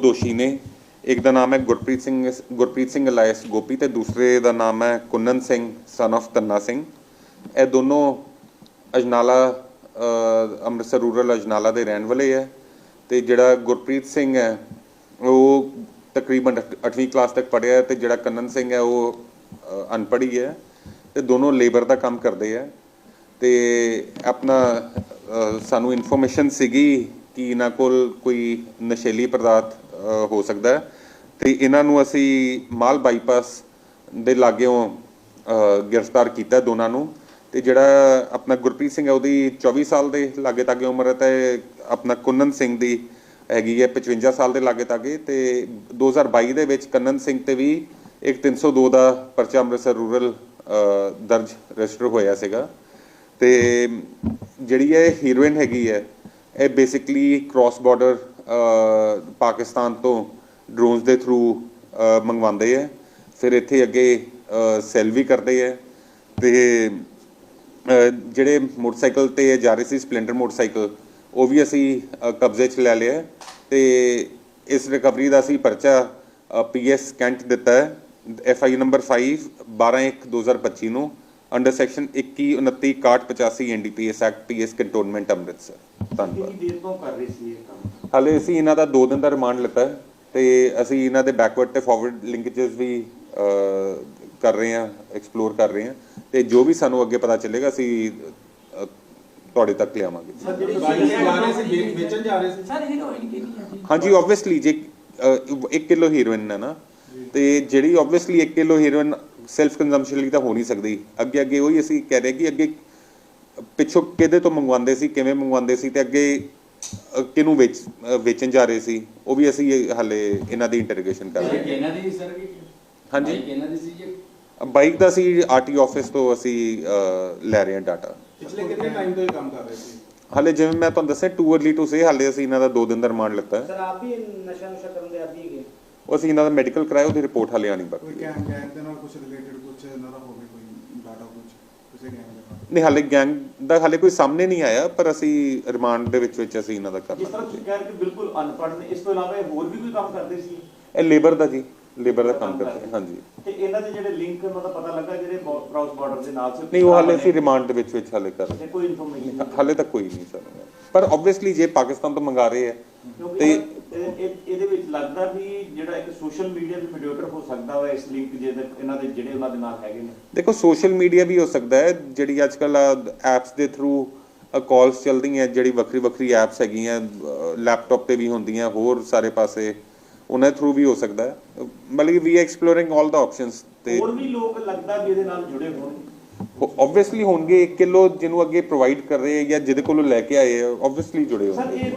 ਦੋਸ਼ੀ ਨੇ ਇੱਕ ਦਾ ਨਾਮ ਹੈ ਗੁਰਪ੍ਰੀਤ ਸਿੰਘ ਗੁਰਪ੍ਰੀਤ ਸਿੰਘ ਅਲਾਇਸ ਗੋਪੀ ਤੇ ਦੂਸਰੇ ਦਾ ਨਾਮ ਹੈ ਕੁੰਨਨ ਸਿੰਘ ਸਨ of ਤੰਨਾ ਸਿੰਘ। ਇਹ ਦੋਨੋਂ ਅਜਨਾਲਾ ਅੰਮ੍ਰਿਤਸਰ ਰੂਰਲ ਅਜਨਾਲਾ ਦੇ ਰਹਿਣ ਵਾਲੇ ਹੈ ਤੇ ਜਿਹੜਾ ਗੁਰਪ੍ਰੀਤ ਸਿੰਘ ਹੈ ਉਹ ਤਕਰੀਬਨ 8ਵੀਂ ਕਲਾਸ ਤੱਕ ਪੜ੍ਹਿਆ ਹੈ ਤੇ ਜਿਹੜਾ ਕੰਨਨ ਸਿੰਘ ਹੈ ਉਹ ਅ, ਅਨਪੜ੍ਹ ਹੀ ਹੈ ਤੇ ਦੋਨੋਂ ਲੇਬਰ ਦਾ ਕੰਮ ਕਰਦੇ ਹੈ ਤੇ ਆਪਣਾ ਸਾਨੂੰ ਇਨਫੋਰਮੇਸ਼ਨ ਸੀਗੀ ਕਿ ਇਹਨਾਂ ਕੋਲ ਕੋਈ ਨਸ਼ੀਲੀ ਪਦਾਰਥ ਹੋ ਸਕਦਾ ਹੈ। ਤੇ ਇਹਨਾਂ ਨੂੰ ਅਸੀਂ ਮਾਲ ਬਾਈਪਾਸ ਦੇ ਲਾਗਿਓਂ ਗ੍ਰਿਫਤਾਰ ਕੀਤਾ ਦੋਨਾਂ ਨੂੰ। ਤੇ ਜਿਹੜਾ ਆਪਣਾ ਗੁਰਪ੍ਰੀਤ ਸਿੰਘ ਹੈ, ਉਹਦੀ 24 ਸਾਲ ਦੇ ਲਾਗੇ ਤਾਗੇ ਉਮਰ ਹੈ ਤੇ ਆਪਣਾ ਕੁੰਨਨ ਸਿੰਘ ਦੀ ਹੈਗੀ ਹੈ 55 ਸਾਲ ਦੇ ਲਾਗੇ ਤਾਗੇ। ਤੇ 2022 ਦੇ ਵਿੱਚ ਕੰਨਨ ਸਿੰਘ ਤੇ ਵੀ ਇੱਕ 302 ਦਾ ਪਰਚਾ ਅੰਮ੍ਰਿਤਸਰ ਰੂਰਲ ਦਰਜ ਰਜਿਸਟਰ ਹੋਇਆ ਸੀਗਾ। ਤੇ ਜਿਹੜੀ ਇਹ ਹੀਰੋਇਨ ਹੈਗੀ ਹੈ, ਇਹ ਬੇਸਿਕਲੀ ਕ੍ਰਾਸ ਬਾਰਡਰ ਪਾਕਿਸਤਾਨ ਤੋਂ ਡਰੋਨਸ ਦੇ ਥਰੂ ਮੰਗਵਾਉਂਦੇ ਹੈ ਫਿਰ ਇੱਥੇ ਅੱਗੇ ਸੈਲ ਵੀ ਕਰਦੇ ਹੈ ਤੇ ਜਿਹੜੇ ਮੋਟਰਸਾਈਕਲ ਤੇ ਜਾ ਰਹੇ ਸੀ, ਸਪਲੈਂਡਰ ਮੋਟਰਸਾਈਕਲ, ਉਹ ਵੀ ਅਸੀਂ ਕਬਜ਼ੇ 'ਚ ਲੈ ਲਿਆ। ਹੈ ਤੇ ਇਸ ਰਿਕਵਰੀ ਦਾ ਅਸੀਂ ਪਰਚਾ ਪੀਐਸ ਕੈਂਟ ਦਿੱਤਾ ਹੈ। ਐਫ ਆਈ ਨੰਬਰ 5 12/1/2025 ਨੂੰ under section 21 29 61 85 NDPS act PS cantonment Amritsar. ਧੰਨਵਾਦ। ਕਿੰਨੀ ਦੇਰ ਤੋਂ ਕਰ ਰਹੇ ਸੀ ਇਹ ਕੰਮ? ਹਾਲੇ ਅਸੀਂ ਇਹਨਾਂ ਦਾ 2 ਦਿਨ ਦਾ ਰਿਮਾਂਡ ਲਿੱਤਾ ਹੈ ਤੇ ਅਸੀਂ ਇਹਨਾਂ ਦੇ ਬੈਕਵਰਡ ਤੇ ਫਾਰਵਰਡ ਲਿੰਕੇजेस ਵੀ ਕਰ ਰਹੇ ਹਾਂ ਐਕਸਪਲੋਰ ਕਰ ਰਹੇ ਹਾਂ ਤੇ ਜੋ ਵੀ ਸਾਨੂੰ ਅੱਗੇ ਪਤਾ ਚੱਲੇਗਾ ਅਸੀਂ ਤੁਹਾਡੇ ਤੱਕ ਲਿਆਵਾਂਗੇ। ਸਰ ਜਿਹੜੀ ਬਾਈ ਜਾ ਰਹੇ ਸੀ ਵੇ- ਵੇਚਣ ਜਾ ਰਹੇ ਸੀ? ਸਰ ਹੀਰੋਇਨ ਕਿਹੜੀ ਹੈ ਜੀ? ਹਾਂਜੀ ਆਬਵੀਅਸਲੀ ਜੇ 1 ਕਿਲੋ ਹੀਰੋਇਨ ਹੈ ਨਾ ਤੇ ਜਿਹੜੀ obviously 1 kilo heroin self consumption ਲਈ ਤਾਂ ਹੋ ਨਹੀਂ ਸਕਦੀ। ਅੱਗੇ ਅੱਗੇ ਉਹੀ ਅਸੀਂ ਕਹਿ ਰਹੇ ਕਿ ਅੱਗੇ ਪਿੱਛੋਂ ਕਿਹਦੇ ਤੋਂ ਮੰਗਵਾਉਂਦੇ ਸੀ ਕਿਵੇਂ ਮੰਗਵਾਉਂਦੇ ਸੀ ਤੇ ਅੱਗੇ ਕਿਹਨੂੰ ਵੇਚ ਵੇਚਣ ਜਾ ਰਹੇ ਸੀ ਉਹ ਵੀ ਅਸੀਂ ਹਾਲੇ ਇਹਨਾਂ ਦੀ ਇੰਟਰੋਗੇਸ਼ਨ ਕਰ ਰਹੇ ਹਾਂ। ਇਹਨਾਂ ਦੀ ਸਰ ਹਾਂਜੀ। ਬਾਈਕ ਇਹਨਾਂ ਦੀ ਸੀ ਜੀ? ਬਾਈਕ ਦਾ ਅਸੀਂ ਆਰਟੀ ਆਫਿਸ ਤੋਂ ਅਸੀਂ ਲੈ ਰਹੇ ਹਾਂ ਡਾਟਾ ਪਿਛਲੇ ਕਿੰਨੇ ਟਾਈਮ ਤੋਂ ਇਹ ਕੰਮ ਕਰ ਰਹੇ ਸੀ? ਹਾਲੇ ਜਿਵੇਂ ਮੈਂ ਤੁਹਾਨੂੰ ਦੱਸਿਆ ਟੂ ਅਰਲੀ ਟੂ ਸੇ ਹਾਲੇ ਅਸੀਂ ਇਹਨਾਂ ਦਾ 2 ਦਿਨ ਦਾ ਰਿਮਾਂਡ ਲਿੱਤਾ ਹੈ। ਸਰ ਆਪ ਵੀ ਨਸ਼ਾ ਨੁਸ਼ਾ ਕਰਨ ਦੇ ਆਦੀ ਹੈਗੇ? ਉਹ ਅਸੀਂ ਇਹਨਾਂ ਦਾ ਮੈਡੀਕਲ ਕਰਾਇਆ ਉਹਦੀ ਰਿਪੋਰਟ ਹਾਲੇ ਆਣੀ ਕੋਈ ਬਾਕੀ ਹੈ। ਗੈਂਗ ਗੈਂਗ ਦੇ ਨਾਲ ਕੁਝ ਰਿਲੇਟਡ ਕੁਝ ਇਹਨਾਂ ਦਾ ਹੋਵੇ ਕੋਈ ਡਾਟਾ ਕੁਝ ਨਹੀਂ ਹਾਲੇ ਗੈਂਗ ਦਾ ਹਾਲੇ ਕੋਈ ਸਾਹਮਣੇ ਨਹੀਂ ਆਇਆ ਪਰ ਅਸੀਂ ਰਿਮਾਂਡ ਦੇ ਵਿੱਚ ਵਿੱਚ ਅਸੀਂ ਇਹਨਾਂ ਦਾ ਕਰ ਜਿਸ ਤਰ੍ਹਾਂ ਤੁਸੀਂ ਕਹਿ ਰਹੇ ਕਿ ਬਿਲਕੁਲ ਅਨਪੜ੍ਹ ਨੇ ਇਸ ਤੋਂ ਇਲਾਵਾ ਇਹ ਹੋਰ ਵੀ ਕੋਈ ਕੰਮ ਕਰਦੇ ਸੀ? ਇਹ ਲੇਬਰ ਦਾ ਜੀ ਲੇਬਰ ਦਾ ਕੰਮ ਕਰਦੇ ਹਾਂਜੀ। ਤੇ ਇਹਨਾਂ ਦੇ ਜਿਹੜੇ ਲਿੰਕ ਉਹਨਾਂ ਦਾ ਪਤਾ ਲੱਗਾ ਜਿਹੜੇ ਕ੍ਰਾਸ ਬਾਰਡਰ ਦੇ ਨਾਲ ਸੀ? ਨਹੀਂ ਉਹ ਹਾਲੇ ਅਸੀਂ ਰਿਮਾਂਡ ਦੇ ਵਿੱਚ ਵਿੱਚ ਹਾਲੇ ਕਰ ਰਹੇ ਕੋਈ ਇਨਫੋਰਮੇਸ਼ਨ। ਹਾਲੇ ਤੱਕ ਕੋਈ ਨਹੀਂ ਸਰ ਪਰ ਆਬਵੀਅਸਲੀ ਜੇ ਪਾਕਿਸਤਾਨ ਤੋਂ ਮੰਗਾ ਰਹੇ ਆ ਕਿਉਂਕਿ ਇਹਦੇ ਵਿੱਚ ਲੱਗਦਾ ਵੀ ਜਿਹੜਾ ਇੱਕ ਸੋਸ਼ਲ ਮੀਡੀਆ ਵੀ ਮੀਡੀਏਟਰ ਹੋ ਸਕਦਾ ਵਾ ਇਸ ਲਿੰਕ ਜਿਹਦੇ ਇਹਨਾਂ ਦੇ ਜਿਹੜੇ ਉਹਨਾਂ ਦੇ ਨਾਲ ਹੈਗੇ ਨੇ। ਦੇਖੋ ਸੋਸ਼ਲ ਮੀਡੀਆ ਵੀ ਹੋ ਸਕਦਾ ਹੈ ਜਿਹੜੀ ਅੱਜ ਕੱਲ ਐਪਸ ਦੇ ਥਰੂ ਕਾਲਸ ਚੱਲਦੀਆਂ ਜਿਹੜੀ ਵੱਖਰੀ ਵੱਖਰੀ ਐਪਸ ਹੈਗੀਆਂ ਲੈਪਟਾਪ ਤੇ ਵੀ ਹੁੰਦੀਆਂ ਹੋਰ ਸਾਰੇ ਪਾਸੇ ਉਹਨਾਂ ਥਰੂ ਵੀ ਹੋ ਸਕਦਾ ਹੈ। ਮਤਲਬ ਵੀ ਐਕਸਪਲੋਰਿੰਗ 올 ਦਾ ਆਪਸ਼ਨਸ ਤੇ ਹੋਰ ਵੀ ਲੋਕ ਲੱਗਦਾ ਵੀ ਇਹਦੇ ਨਾਲ ਜੁੜੇ ਹੋਣਗੇ ਆਬਵੀਅਸਲੀ ਹੋਣਗੇ 1 ਕਿਲੋ ਜਿਹਨੂੰ ਅੱਗੇ ਪ੍ਰੋਵਾਈਡ ਕਰ ਰਹੇ ਆ ਜਾਂ ਜਿਹਦੇ ਕੋਲੋਂ ਲੈ ਕੇ ਆਏ ਆ ਆਬਵੀਅਸਲੀ ਜੁੜੇ ਹੋਣਗੇ।